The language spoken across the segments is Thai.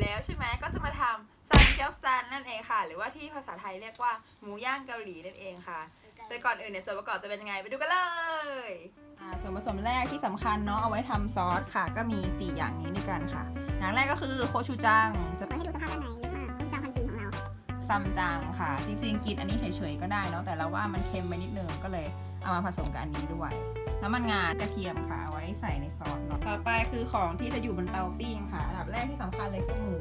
แล้วใช่ไหมก็จะมาทำซันเกี๊ยวซันนั่นเองค่ะ หรือว่าที่ภาษาไทยเรียกว่าหมูย่างเกาหลีนั่นเองค่ะ แต่ก่อนอื่นเนี่ยส่วนประกอบจะเป็นยังไงไปดูกันเลยอ่าส่วนผสมแรกที่สำคัญเนาะเอาไว้ทำซอสค่ะ ก็มี 4 อย่างนี้ด้วยกันค่ะ อย่างแรกก็คือโคชูจังจะเปิดให้ดูสภาพด้านในเล็กมากคือจำพันปีของเราซัมจังค่ะ จริงๆกินอันนี้เฉยๆก็ได้เนาะแต่เราว่ามันเค็มไปนิดนึงก็เลยเอามาผสมกับอันนี้ด้วย น้ำมันงากระเทียมค่ะเอาไว้ใส่ในซอสเนาะต่อไปคือของที่จะอยู่บนเตาปิ้งค่ะอันดับแรกที่สำคัญเลยคือหมู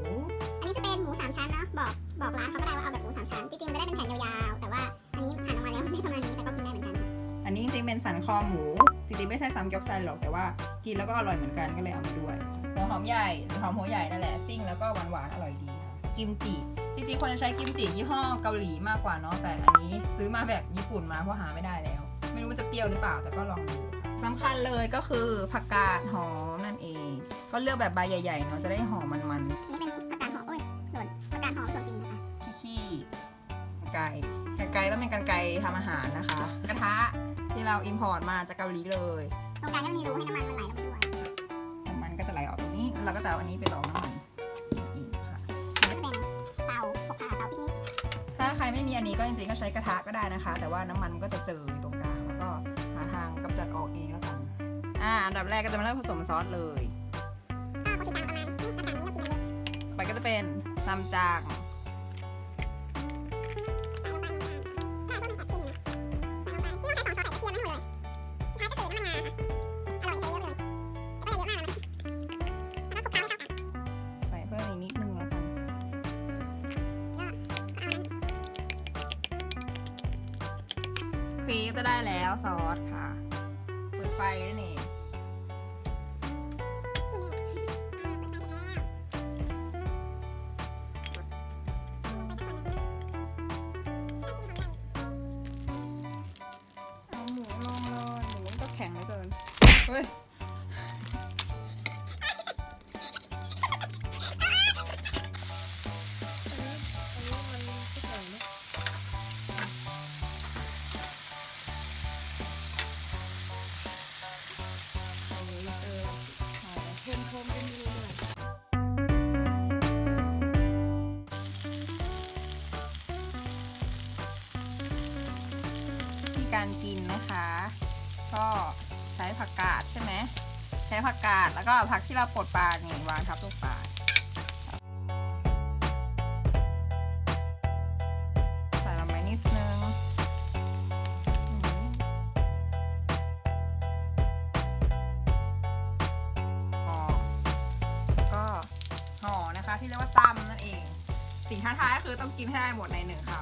อันนี้จะเป็นหมูสามชั้นเนาะบอกบอกร้านเขาก็ได้ว่าเอาแบบหมูสามชั้นจริงๆมันจะได้เป็นแผ่นยาวๆแต่ว่าอันนี้หั่นออกมาแล้วไม่ประมาณนี้แต่ก็กินได้เหมือนกันอันนี้จริงๆเป็นสันคอหมูจริงๆไม่ใช่ซัมเกี๊ยวซันหรอกแต่ว่ากินแล้วก็อร่อยเหมือนกันก็เลยเอามาด้วยหัวหอมใหญ่หรือหอมหัวใหญ่นั่นแหละซิ่งแล้วก็หวานๆอร่อยดีค่ะกิมจิจริงๆควรจะใช้กิมจิยี่ห้อเกาหลีมากกว่าเนาะแต่อันนี้ซื้อมาแบบญี่ปุ่นมาเพราะหาไม่ได้แล้ว ไม่รู้มันจะเปรี้ยวหรือเปล่าแต่ก็ลองดูค่ะสำคัญเลยก็คือผักกาดหอมนั่นเอง ก็เลือกแบบใบใหญ่ๆเนาะจะได้หอมมันอันนี้เป็นผักกาดหอมโอ้ยหล่นผักกาดหอมส่วนปิงนะคะๆขี้ๆไก่ไก่ต้องเป็นกันไก่ทำอาหารนะคะ กระทะที่เราอิมพอร์ตมาจากเกาหลีเลยตรงกลางก็จะมีรูให้น้ำมันมันไหลลงไปด้วยน้ำมันก็จะไหลออกตรงนี้เราก็จะเอาอันนี้ไปรองน้ำมันอีกค่ะก็จะเป็นเตาพกพาเตาปิกนิกถ้าใครไม่มีอันนี้ก็จริงๆก็ใช้กระทะก็ได้นะคะ แต่ว่าน้ำมันมันก็จะเจออยู่ต อ่าอันดับแรกก็จะมาเริ่มผสมซอสเลยก็โคชูจังประมาณนี่ผักกาดนี้เรากินมาเยไปก็จะเป็นซัมจางใส่ลงไปเหมือนกันถ้าก็มันแอบเค็มอยู่นะใส่ลงไปที่เราใช้สองช้อนใส่กระเทียมไม่หมดเลยสุดท้ายก็คือน้ำมันงาค่ะอร่อยใส่เยอะไปเลยแต่ก็อย่าเยอะมากนะแล้วก็คลุกเคล้าให้เข้ากันใส่เพิ่มอีกนิดนึงแล้วกันก็เอาน้ำครีมก็ได้แล้วซอสค่ะ เปิดไฟนั่นเอง เฮ้ยมีการกินนะคะ ก็ใช้ผักกาดใช่ไหมใช้ผักกาดแล้วก็ผักที่เราปลดปลานี่วางทับลงไปใส่ลงไปนิดนึงห่อแล้วก็ห่อนะคะที่เรียกว่าซ้ำนั่นเอง สิ่งท้าทายก็คือต้องกินให้ได้หมดในหนึ่งคำ